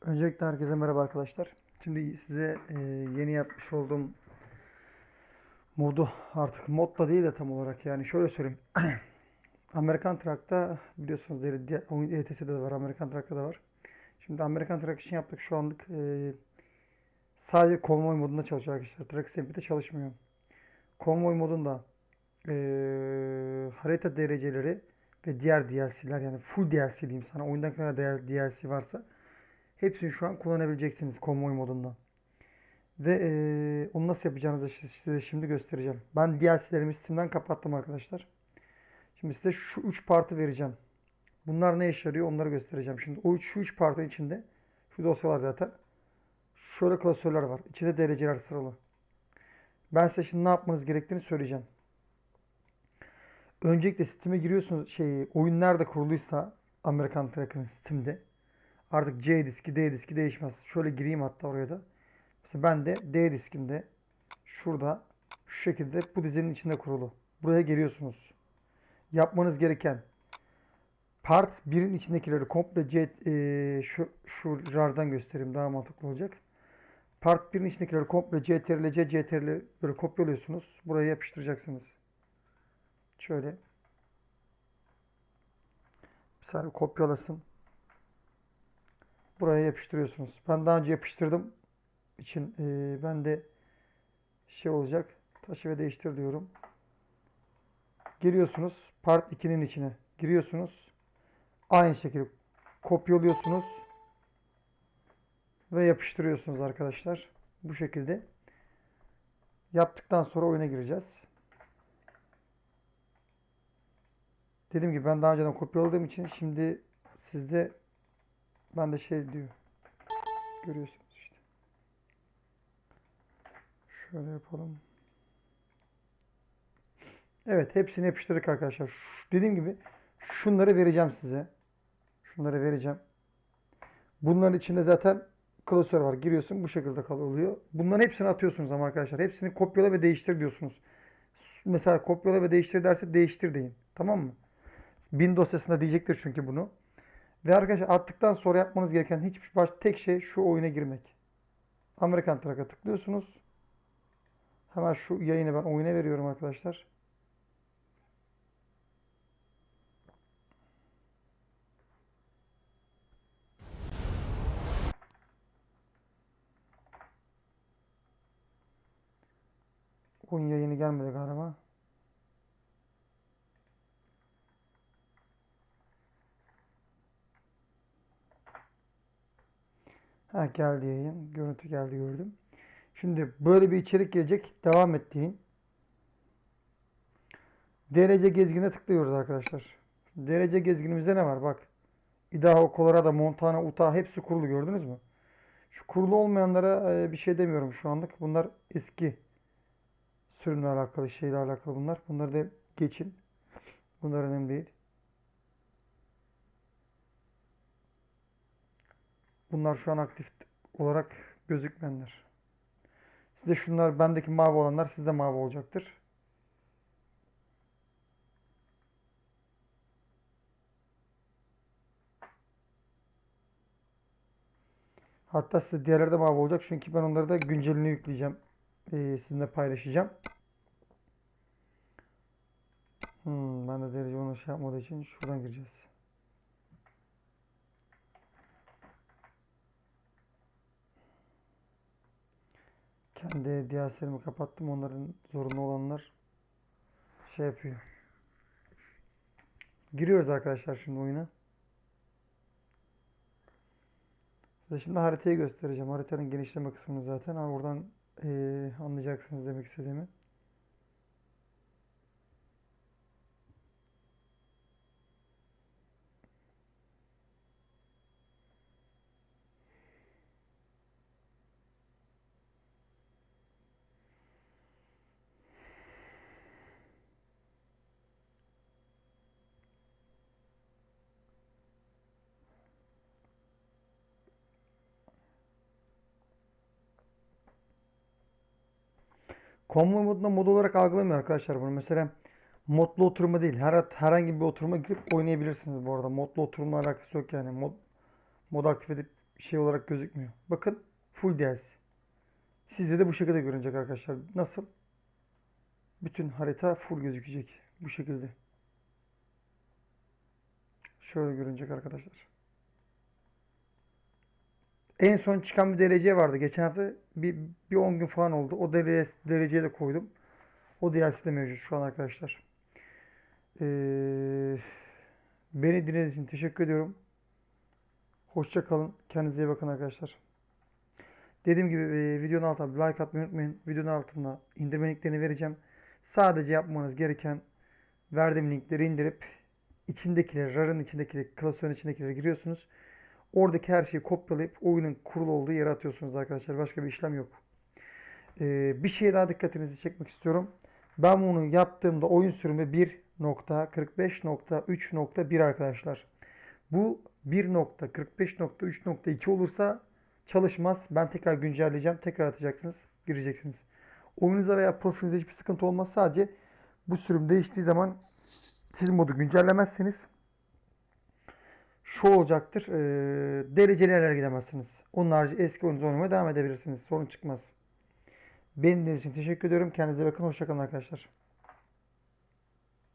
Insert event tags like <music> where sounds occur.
Öncelikle herkese merhaba arkadaşlar. Şimdi size e, yeni yapmış olduğum modu artık mod da değil de tam olarak yani şöyle söyleyeyim. <clears throat> Amerikan Truck'ta biliyorsunuz oyun ETS'de de var, Amerikan Truck'ta da var. Şimdi Amerikan Truck için yaptık şu anlık e, sadece konvoy modunda çalışıyor arkadaşlar. Truck Stampede çalışmıyor. Konvoy modunda e, harita dereceleri ve diğer DLC'ler yani full DLC diyeyim sana. Oyunda ne kadar DLC varsa Hepsini şu an kullanabileceksiniz konvoy modunda. Ve eee, onu nasıl yapacağınızı size şimdi göstereceğim. Ben DLC'lerimi Steam'den kapattım arkadaşlar. Şimdi size şu 3 partı vereceğim. Bunlar ne işe yarıyor onları göstereceğim. Şimdi o üç, şu 3 partın içinde şu dosyalar zaten. Şöyle klasörler var. İçinde dereceler sıralı. Ben size şimdi ne yapmanız gerektiğini söyleyeceğim. Öncelikle Steam'e giriyorsunuz. Şey, oyun nerede kuruluysa Amerikan Truck'ın Steam'de Artık C diski, D diski değişmez. Şöyle gireyim hatta oraya da. Mesela ben de D diskinde şurada şu şekilde bu dizinin içinde kurulu. Buraya geliyorsunuz. Yapmanız gereken part 1'in içindekileri komple C e, şu şu RAR'dan göstereyim daha mantıklı olacak. Part 1'in içindekileri komple CTRL C CTRL böyle kopyalıyorsunuz. Buraya yapıştıracaksınız. Şöyle bir saniye kopyalasın. Buraya yapıştırıyorsunuz. Ben daha önce yapıştırdım için e, ben de şey olacak. Taşı ve değiştir diyorum. Giriyorsunuz. Part 2'nin içine giriyorsunuz. Aynı şekilde kopyalıyorsunuz. Ve yapıştırıyorsunuz arkadaşlar. Bu şekilde. Yaptıktan sonra oyuna gireceğiz. Dediğim gibi ben daha önceden kopyaladığım için şimdi sizde ben de şey diyor. Görüyorsunuz işte. Şöyle yapalım. Evet hepsini yapıştırdık arkadaşlar. Şu- dediğim gibi şunları vereceğim size. Şunları vereceğim. Bunların içinde zaten klasör var. Giriyorsun bu şekilde kalıyor. Bunların hepsini atıyorsunuz ama arkadaşlar. Hepsini kopyala ve değiştir diyorsunuz. Mesela kopyala ve değiştir derse değiştir deyin. Tamam mı? Bin dosyasında diyecektir çünkü bunu. Ve arkadaşlar attıktan sonra yapmanız gereken hiçbir baş tek şey şu oyuna girmek. Amerikan Truck'a tıklıyorsunuz. Hemen şu yayını ben oyuna veriyorum arkadaşlar. Oyun yayını gelmedi galiba. Ha geldi yayın. Görüntü geldi gördüm. Şimdi böyle bir içerik gelecek. Devam et deyin. Derece gezgine tıklıyoruz arkadaşlar. Derece gezginimizde ne var? Bak. Idaho, Colorado, Montana, Utah hepsi kurulu gördünüz mü? Şu kurulu olmayanlara e, bir şey demiyorum şu anlık. Bunlar eski sürümle alakalı, şeyle alakalı bunlar. Bunları da geçin. Bunlar önemli değil. Bunlar şu an aktif olarak gözükmeyenler. Size şunlar bendeki mavi olanlar sizde mavi olacaktır. Hatta size diğerleri de mavi olacak. Çünkü ben onları da güncelini yükleyeceğim. Ee, sizinle paylaşacağım. Hmm, ben de derece onu şey yapmadığı için şuradan gireceğiz. Kendi DLC'lerimi kapattım. Onların zorunlu olanlar şey yapıyor. Giriyoruz arkadaşlar şimdi oyuna. Size şimdi haritayı göstereceğim. Haritanın genişleme kısmını zaten. Ama buradan eee, anlayacaksınız demek istediğimi. Konvoy modunda mod olarak algılamıyor arkadaşlar bunu. Mesela modlu oturma değil. Her herhangi bir oturuma girip oynayabilirsiniz bu arada. Modlu oturumla alakası yok yani. Mod mod aktif edip şey olarak gözükmüyor. Bakın full DLC. Sizde de bu şekilde görünecek arkadaşlar. Nasıl? Bütün harita full gözükecek. Bu şekilde. Şöyle görünecek arkadaşlar. En son çıkan bir derece vardı. Geçen hafta bir, bir 10 gün falan oldu. O derece, dereceye de koydum. O DLC de mevcut şu an arkadaşlar. Ee, beni dinlediğiniz için teşekkür ediyorum. Hoşça kalın. Kendinize iyi bakın arkadaşlar. Dediğim gibi e, videonun altına like atmayı unutmayın. Videonun altına indirme linklerini vereceğim. Sadece yapmanız gereken verdiğim linkleri indirip içindekileri, RAR'ın içindekileri, klasörün içindekileri giriyorsunuz. Oradaki her şeyi kopyalayıp oyunun kurulu olduğu yere atıyorsunuz arkadaşlar. Başka bir işlem yok. Ee, bir şeye daha dikkatinizi çekmek istiyorum. Ben bunu yaptığımda oyun sürümü 1.45.3.1 arkadaşlar. Bu 1.45.3.2 olursa çalışmaz. Ben tekrar güncelleyeceğim. Tekrar atacaksınız. Gireceksiniz. Oyununuza veya profilinize hiçbir sıkıntı olmaz. Sadece bu sürüm değiştiği zaman siz modu güncellemezseniz şu olacaktır. E, dereceli yerlere gidemezsiniz. Onun harici eski oyununuzu oynamaya devam edebilirsiniz. Sorun çıkmaz. Benim için teşekkür ediyorum. Kendinize bakın. Hoşçakalın arkadaşlar.